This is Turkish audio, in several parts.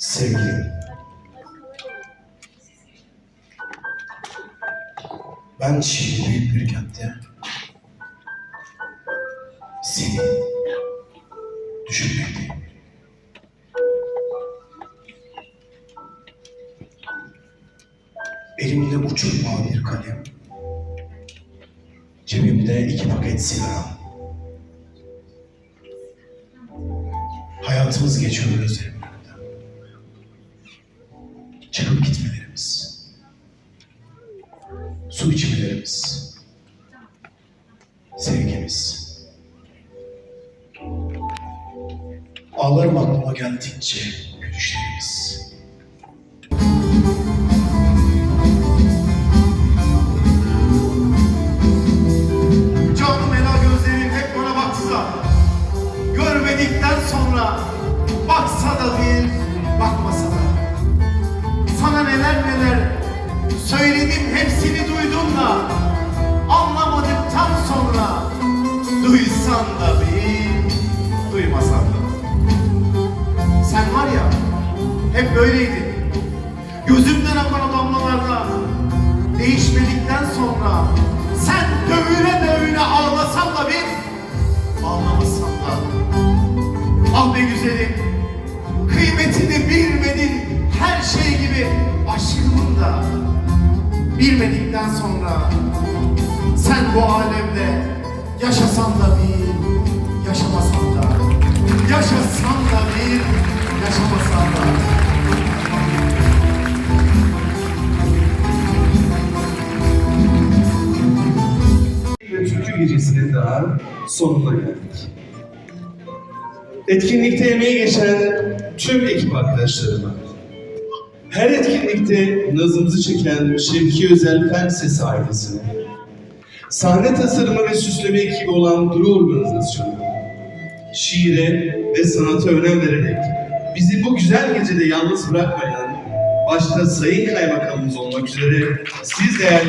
Sevgilim. Ben şimdi büyük bir kentte seni düşünmekteyim. Elimde uçurma bir kalem, cebimde iki paket sigara. Hayatımız geçiyor gözlerimden. Su içmelerimiz, sevgimiz. Ağlarım aklıma geldikçe gülüşlerimiz. Canım ela gözlerin hep bana baksa Görmedikten sonra Baksa da bir bakmasa da Sana neler neler Söyledim hepsini duydum da Anlamadıktan sonra Duysan da bir Duymasan da Sen var ya Hep böyleydin. Gözümden akan damlalarda Değişmedikten sonra Sen dövüne dövüne ağlasan da bir Ağlamasan da Ah be güzelim Kıymetini bilmedin Her şey gibi aşkımın da Bilmedikten sonra Sen bu alemde Yaşasan da bir Yaşamasan da Yaşasan da bir Yaşamasan da Türkü Gecesi'nin daha sonuna geldik. Etkinlikte emeği geçen tüm ekip arkadaşlarıma, her etkinlikte nazımızı çeken Şevki Özel Fen Sesi ailesine, sahne tasarımı ve süsleme ekibi olan Duru Organizasyonu, şiire ve sanata önem vererek bizi bu güzel gecede yalnız bırakmayan, başta Sayın Kaymakamımız olmak üzere siz değerli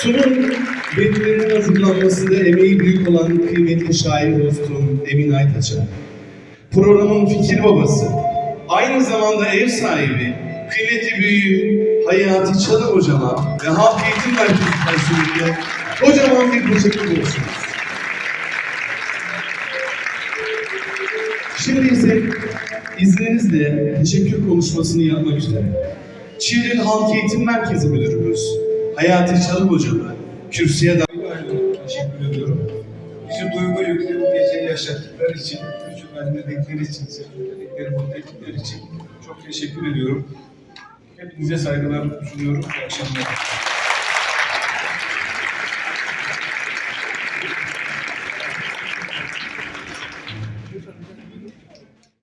Sunum metninin hazırlanmasında emeği büyük olan kıymetli şair dostum Emin Aytaç'a, programın fikir babası, aynı zamanda ev sahibi, kıymetli büyüğüm Hayati Çalı hocama ve Halk Eğitim Merkezi personeline kocaman bir teşekkür olsun. Şimdi ise izninizle teşekkür konuşmasını yapmak üzere Çiğdin Halk Eğitim Merkezi Müdürümüz Hayati Çalı hocama kürsüye davet. Bizi duygu yüklü bu geceyi yaşattıkları için, gücü vermedikleri için, sevmedikleri mutlu ettikleri için çok teşekkür ediyorum. Hepinize saygılar sunuyorum. İyi akşamlar.